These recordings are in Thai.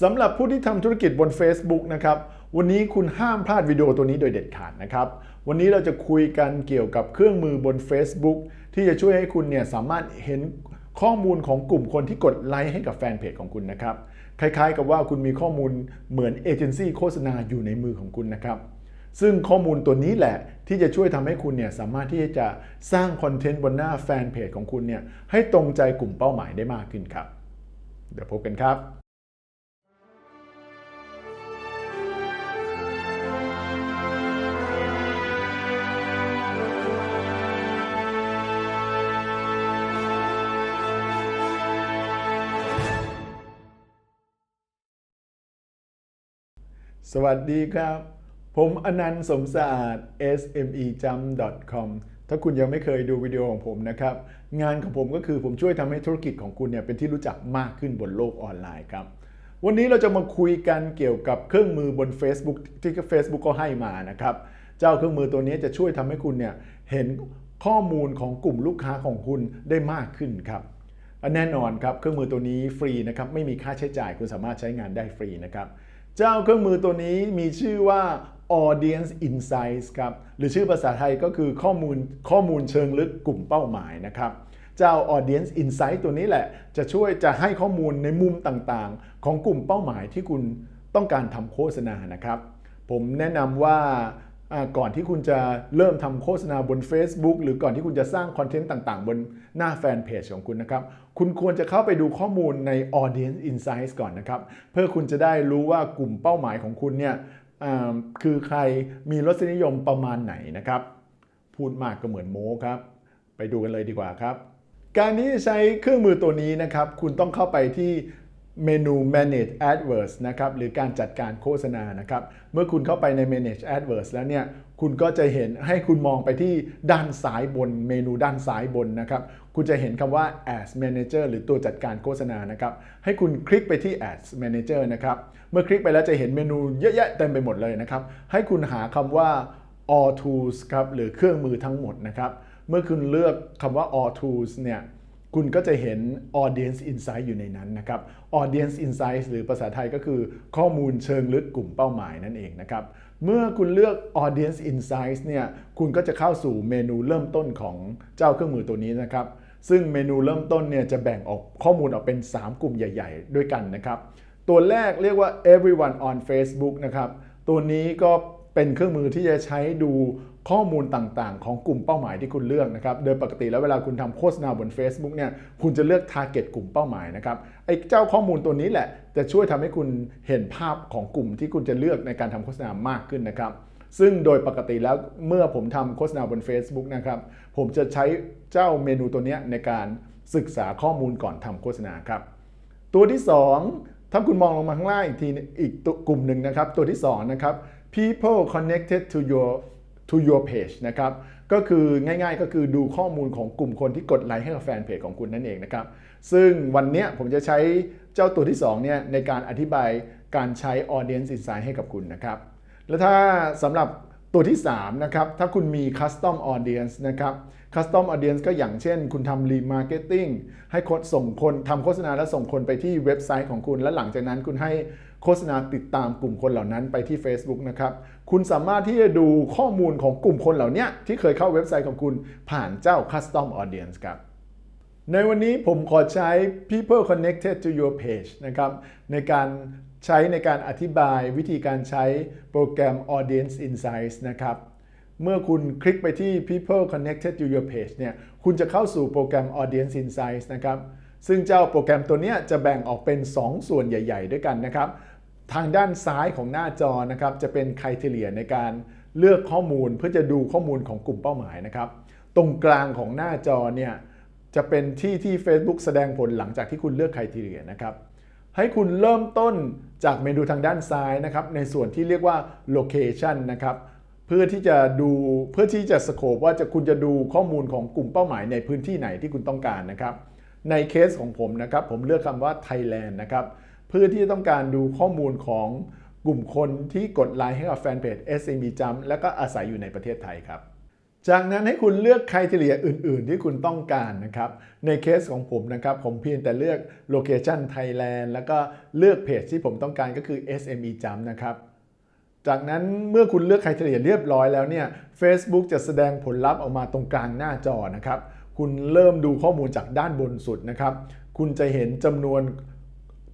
สำหรับผู้ที่ทำธุรกิจบน Facebook นะครับ วันนี้คุณห้ามพลาดวิดีโอตัวนี้โดยเด็ดขาดนะครับ วันนี้เราจะคุยกันเกี่ยวกับเครื่องมือบน Facebook ที่จะช่วยให้คุณเนี่ยสามารถเห็นข้อมูลของกลุ่มคนที่กดไลค์ให้กับแฟนเพจของคุณนะครับ คล้ายๆ กับว่าคุณมีข้อมูลเหมือนเอเจนซี่โฆษณาอยู่ในมือของคุณนะครับ ซึ่งข้อมูลตัวนี้แหละที่จะช่วยทำให้คุณเนี่ยสามารถที่จะสร้างคอนเทนต์บนหน้าแฟนเพจของคุณเนี่ยให้ตรงใจกลุ่มเป้าหมายได้มากขึ้นครับ เดี๋ยวพบกันครับ สวัสดีครับ ผมอนันต์สมสะอาด smejump.com ถ้าคุณยังไม่เคยดูวิดีโอของผมนะครับ งานของผมก็คือผมช่วยทำให้ธุรกิจของคุณเนี่ยเป็นที่รู้จักมากขึ้นบนโลกออนไลน์ครับ วันนี้เราจะมาคุยกันเกี่ยวกับเครื่องมือบน Facebook ที่ Facebook ก็ให้มานะครับ เจ้าเครื่องมือตัวนี้จะช่วยทำให้คุณเนี่ยเห็นข้อมูลของกลุ่มลูกค้าของคุณได้มากขึ้นครับแน่นอนครับเครื่องมือตัวนี้ฟรีนะครับไม่มีค่าใช้จ่ายคุณสามารถใช้งานได้ฟรีนะครับ เจ้าเครื่องมือตัวนี้มีชื่อว่า Audience Insights ครับหรือชื่อภาษาไทยก็คือข้อมูลข้อมูลเชิงลึกกลุ่มเป้าหมายนะครับเจ้า Audience Insight ตัวนี้แหละ จะช่วยจะให้ข้อมูลในมุมต่างๆ ของกลุ่มเป้าหมายที่คุณต้องการทำโฆษณานะครับ ผมแนะนำว่าอ่า ก่อนที่คุณจะเริ่มทำโฆษณาบน Facebook หรือก่อนที่คุณจะสร้างคอนเทนต์ต่างๆ บนหน้าแฟนเพจของคุณนะครับ คุณควรจะเข้าไปดูข้อมูลใน Audience Insights ก่อนนะครับ เพื่อคุณจะได้รู้ว่ากลุ่มเป้าหมายของคุณเนี่ยคือใครมีรสนิยมประมาณไหนนะครับ พูดมากก็เหมือนโม้ครับ ไปดูกันเลยดีกว่าครับ การที่จะใช้เครื่องมือตัวนี้นะครับ คุณต้องเข้าไปที่ เมนู manage adverts นะครับหรือการจัดการโฆษณานะครับเมื่อคุณเข้าไปใน manage adverts แล้วเนี่ยคุณก็จะเห็นให้คุณมองไปที่ด้านซ้ายบน เมนูด้านซ้ายบนนะครับคุณจะเห็นคำว่า ads manager หรือตัวจัดการโฆษณานะครับให้คุณคลิกไปที่ ads manager นะครับเมื่อคลิกไปแล้วจะเห็นเมนูเยอะแยะเต็มไปหมดเลยนะครับให้คุณหาคำว่า all tools ครับหรือเครื่องมือทั้งหมดนะครับเมื่อคุณเลือกคำว่า all tools เนี่ย คุณก็จะเห็น audience insight อยู่ในนั้นนะครับ audience insight หรือภาษาไทยก็คือข้อมูลเชิงลึกกลุ่มเป้าหมายนั่นเองนะครับ เมื่อคุณเลือก audience Insight เนี่ยคุณก็จะเข้าสู่เมนูเริ่มต้นของเจ้าเครื่องมือตัวนี้นะครับ ซึ่งเมนูเริ่มต้นเนี่ยจะแบ่งออกข้อมูลออกเป็น 3 กลุ่มใหญ่ ๆ ด้วยกันนะครับ ตัวแรกเรียกว่า everyone on Facebook นะครับ ตัวนี้ก็ เป็นเครื่องมือที่จะใช้ดูข้อมูลต่างๆ ของกลุ่มเป้าหมายที่คุณเลือกนะครับ โดยปกติแล้วเวลาคุณทำโฆษณาบน Facebook เนี่ย คุณจะเลือก target กลุ่มเป้าหมายนะครับ ไอ้เจ้าข้อมูลตัวนี้แหละ จะช่วยทำให้คุณเห็นภาพของกลุ่มที่คุณจะเลือกในการทำโฆษณามากขึ้นนะครับ ซึ่งโดยปกติแล้วเมื่อผมทำโฆษณาบน Facebook นะครับ ผมจะใช้เจ้าเมนูตัวนี้ในการศึกษาข้อมูลก่อนทำโฆษณาครับ ตัวที่ 2 ถ้าคุณมองลงมาข้างล่างอีกทีอีกตัวกลุ่มหนึ่งนะครับ ตัวที่2นะครับ people connected to your to your page นะครับ ก็คือง่ายๆก็คือดูข้อมูลของกลุ่มคนที่กดไลค์ให้กับแฟนเพจของคุณนั่นเองนะครับ ซึ่งวันเนี้ยผมจะใช้เจ้าตัวที่2เนี่ยในการอธิบายการใช้ audience insight ให้กับคุณนะครับ แล้วถ้าสำหรับตัวที่3นะครับ ถ้าคุณมี custom audience นะครับ custom audience ก็อย่างเช่น คุณทำ remarketing ให้คนส่งคนทำโฆษณาแล้วส่งคนไปที่เว็บไซต์ของคุณ และหลังจากนั้นคุณให้ โฆษณาติดตามกลุ่มคนเหล่านั้นไปที่ Facebook นะครับคุณสามารถที่จะดูข้อมูลของกลุ่มคนเหล่านี้ที่เคยเข้าเว็บไซต์ของคุณผ่านเจ้า custom audience ครับในวันนี้ผมขอใช้ people connected to your page นะครับในการใช้ในการอธิบายวิธีการใช้โปรแกรม Audience Insights นะครับ เมื่อคุณคลิกไปที่ people connected to your page เนี่ย คุณจะเข้าสู่โปรแกรม Audience Insights นะครับ ซึ่งเจ้าโปรแกรมตัวเนี้ยจะแบ่งออกเป็น 2 ส่วนใหญ่ ๆ ด้วยกันนะครับ ทางด้านซ้ายของหน้าจอนะครับจะเป็นคุณทีเลียในการเลือกข้อมูลเพื่อจะดูข้อมูลของกลุ่มเป้าหมายนะครับ ตรงกลางของหน้าจอเนี่ยจะเป็นที่ที่ Facebook แสดงผลหลังจากที่คุณเลือกคุณทีเลียนะครับให้คุณเริ่มต้นจากเมนูทางด้านซ้ายนะครับในส่วนที่เรียกว่า location นะครับเพื่อที่จะดูเพื่อที่จะสโคปว่าจะคุณจะดูข้อมูลของกลุ่มเป้าหมายในพื้นที่ไหนที่คุณต้องการนะครับ ในเคสของผมนะครับผมเลือกคำว่า Thailand นะครับ เพื่อที่จะต้องการดูข้อมูลของกลุ่มคนที่กดไลค์ให้กับแฟนเพจ SME Jump และก็อาศัยอยู่ในประเทศไทยครับ จากนั้นให้คุณเลือกใครทีเลียอื่น ๆ ที่คุณต้องการนะครับ ในเคสของผมนะครับ ผมเพียงแต่เลือก Location Thailand แล้วก็เลือกเพจที่ผมต้องการก็คือ SME Jump นะครับจากนั้นเมื่อคุณเลือกใครทีเลียเรียบร้อยแล้วเนี่ย Facebook จะแสดงผลลัพธ์ออกมาตรงกลางหน้าจอนะครับ คุณเริ่มดูข้อมูลจากด้านบนสุดนะครับ คุณจะเห็นจำนวน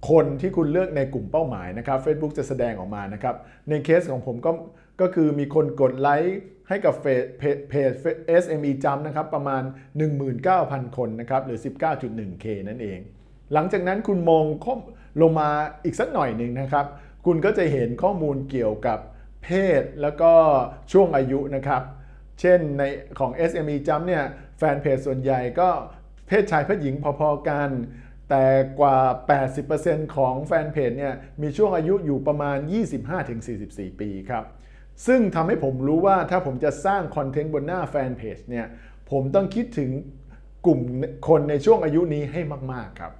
คนที่คุณเลือกในกลุ่มเป้าหมายนะครับ Facebook จะแสดงออกมานะครับ ในเคสของผมก็ก็คือมีคนกดไลค์ให้กับเพจ SME Jump นะครับประมาณ 19,000 คนนะครับหรือ 19.1K นั่นเอง หลังจากนั้นคุณมองลงมาอีกสักหน่อยหนึ่งนะครับ คุณก็จะเห็นข้อมูลเกี่ยวกับเพศแล้วก็ช่วงอายุนะครับ เช่นในของ SME Jump เนี่ยแฟนเพจส่วนใหญ่ก็เพศชายเพศหญิงพอๆกัน แต่กว่า 80%ของแฟนเพจเนี่ยมีช่วงอายุอยู่ประมาณ 25-44 ปีครับ ซึ่งทำให้ผมรู้ว่าถ้าผมจะสร้างคอนเทนต์บนหน้าแฟนเพจเนี่ยผมต้องคิดถึงกลุ่มคนในช่วงอายุนี้ให้มาก ๆ ครับ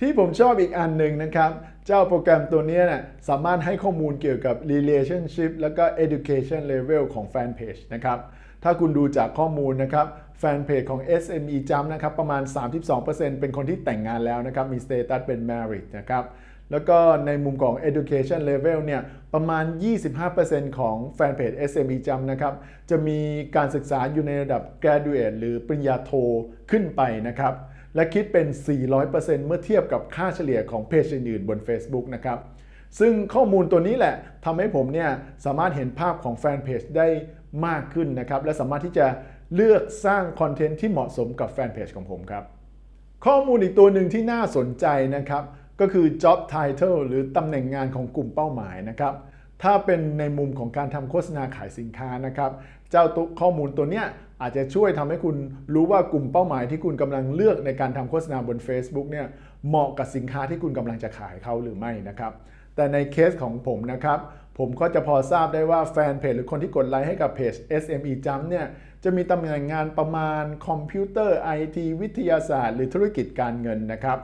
ที่ผมชอบอีกอันหนึ่งนะครับ เจ้าโปรแกรมตัวนี้นะสามารถให้ข้อมูลเกี่ยวกับ relationship แล้วก็ education level ของแฟนเพจนะครับ ถ้าคุณดูจากข้อมูลนะครับ แฟนเพจของ SME Jump นะครับประมาณ 32%เป็นคนที่แต่งงานแล้วนะครับมีสเตตัสเป็น married นะครับแล้วก็ในมุมของ education level เนี่ยประมาณ 25%ของแฟนเพจ SME Jump นะครับ จะมีการศึกษาอยู่ในระดับ graduate หรือปริญญาโทขึ้นไปนะครับ และคิดเป็น 400%เมื่อเทียบกับค่าเฉลี่ยของเพจอื่นๆบน Facebook นะครับ ซึ่งข้อมูลตัวนี้แหละทำให้ผมเนี่ยสามารถเห็นภาพของแฟนเพจได้มากขึ้นนะครับ และสามารถที่จะ เลือกสร้างคอนเทนต์ที่เหมาะสมกับแฟนเพจของผมครับ ข้อมูลอีกตัวหนึ่งที่น่าสนใจนะครับ ก็คือ job title หรือตำแหน่งงานของกลุ่มเป้าหมายนะครับ ถ้าเป็นในมุมของการทำโฆษณาขายสินค้านะครับ เจ้าตัวข้อมูลตัวเนี้ยอาจจะช่วยทำให้คุณรู้ว่ากลุ่มเป้าหมายที่คุณกำลังเลือกในการทำโฆษณาบน Facebook เนี่ยเหมาะกับสินค้าที่คุณกำลังจะขายเขาหรือไม่นะครับแต่ในเคสของผมนะครับ ผมก็จะพอทราบได้ว่าแฟนเพจหรือคนที่กดไลค์ให้กับเพจ SME Jump เนี่ย จะมีตำแหน่งงานประมาณคอมพิวเตอร์ IT วิทยาศาสตร์ หรือธุรกิจการเงินนะครับ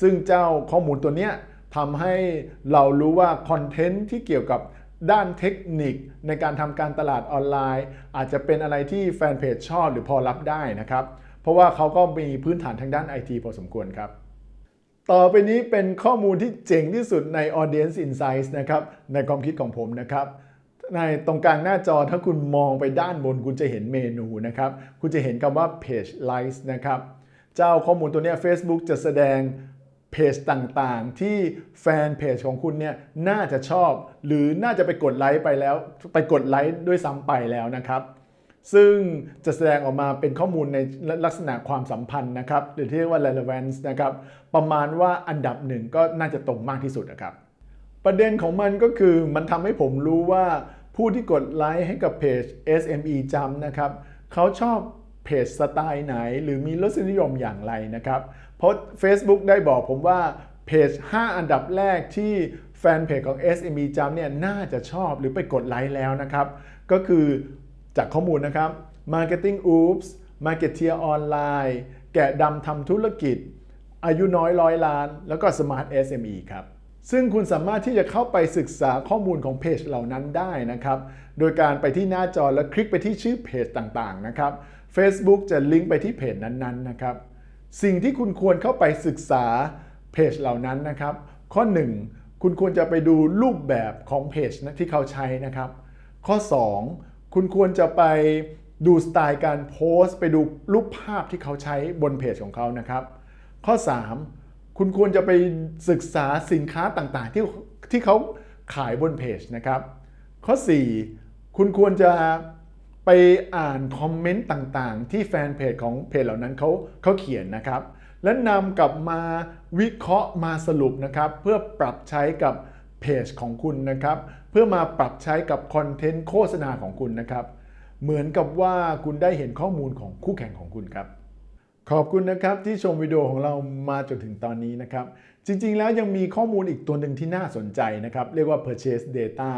ซึ่งเจ้าข้อมูลตัวเนี้ยทำให้เรารู้ว่าคอนเทนต์ที่เกี่ยวกับด้านเทคนิคในการทำการตลาดออนไลน์ อาจจะเป็นอะไรที่แฟนเพจชอบหรือพอรับได้นะครับ เพราะว่าเขาก็มีพื้นฐานทางด้าน IT พอสมควรครับ ต่อไปนี้เป็นข้อมูลที่เจ๋งที่สุดใน Audience Insights นะครับในความคิดของผมนะครับ ในตรงกลางหน้าจอถ้าคุณมองไปด้านบนคุณจะเห็นเมนูนะครับ คุณจะเห็นคำว่า Page Likes นะครับ เจ้าข้อมูลตัวนี้ Facebook จะแสดงเพจต่างๆ ที่แฟนเพจของคุณเนี่ยน่าจะชอบ หรือน่าจะไปกดไลค์ไปแล้ว ไปกดไลค์ด้วยซ้ำไปแล้วนะครับ ซึ่งจะแสดงออกมาเป็นข้อมูลในลักษณะความสัมพันธ์นะครับ หรือที่เรียกว่า relevance นะครับ ประมาณว่าอันดับหนึ่งก็น่าจะตรงมากที่สุดนะครับ ประเด็นของมันก็คือมันทำให้ผมรู้ว่าผู้ที่กดไลค์ให้กับเพจ SME Jump นะครับเขาชอบเพจสไตล์ไหน หรือมีรสนิยมอย่างไรนะครับ เพราะ Facebook ได้บอกผมว่าเพจ 5 อันดับแรกที่แฟนเพจของ SME Jump เนี่ยน่าจะชอบหรือไปกดไลค์แล้วนะครับ ก็คือจากข้อมูลนะครับ Marketing Oops Marketeer Online แกะดำทำธุรกิจ อายุน้อยร้อยล้าน แล้วก็ Smart SME ครับ ซึ่งคุณสามารถที่จะเข้าไปศึกษาข้อมูลของเพจเหล่านั้นได้นะครับ โดยการไปที่หน้าจอแล้วคลิกไปที่ชื่อเพจต่างๆนะครับ Facebook จะลิงก์ไปที่เพจนั้นๆนะครับ สิ่งที่คุณควรเข้าไปศึกษาเพจเหล่านั้นนะครับ ข้อ 1 คุณควรจะไปดูรูปแบบของเพจนะที่เขาใช้นะครับ ข้อ 2 คุณควรจะไปดูสไตล์การโพสต์ ไปดูรูปภาพที่เขาใช้บนเพจของเขานะครับ ข้อ 3 คุณควรจะไปศึกษาสินค้าต่างๆ ที่ที่เขาขายบนเพจนะครับ ข้อ 4 คุณควรจะไปอ่านคอมเมนต์ต่างๆ ที่แฟนเพจของเพจเหล่านั้นเขาเขาเขียนนะครับ และนำกลับมาวิเคราะห์มาสรุปนะครับ เพื่อปรับใช้กับเพจของคุณนะครับ เพื่อมาปรับใช้กับคอนเทนต์โฆษณาของคุณนะครับ เหมือนกับว่าคุณได้เห็นข้อมูลของคู่แข่งของคุณครับ ขอบคุณนะครับที่ชมวิดีโอของเรามาจนถึงตอนนี้นะครับ จริงๆแล้วยังมีข้อมูลอีกตัวหนึ่งที่น่าสนใจนะครับ เรียกว่า purchase data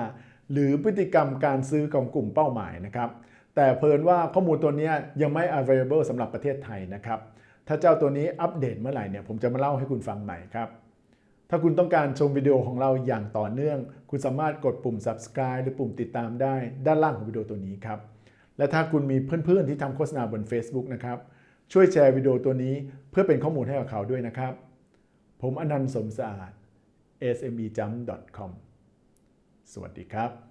หรือพฤติกรรมการซื้อของกลุ่มเป้าหมายนะครับ แต่เพลินว่าข้อมูลตัวนี้ยังไม่ available สำหรับประเทศไทยนะครับ ถ้าเจ้าตัวนี้อัปเดตเมื่อไหร่เนี่ยผมจะมาเล่าให้คุณฟังใหม่ครับ ถ้าคุณต้องการชมวิดีโอของเราอย่างต่อเนื่อง คุณสามารถกดปุ่ม subscribe หรือปุ่มติดตามได้ ด้านล่างของวิดีโอตัวนี้ครับ และถ้าคุณมีเพื่อนๆที่ทำโฆษณาบน Facebook นะครับ ช่วยแชร์วิดีโอตัวนี้เพื่อเป็นข้อมูลให้กับเขาด้วยนะครับ ผมอนันต์สมสะอาด smejump.com สวัสดีครับ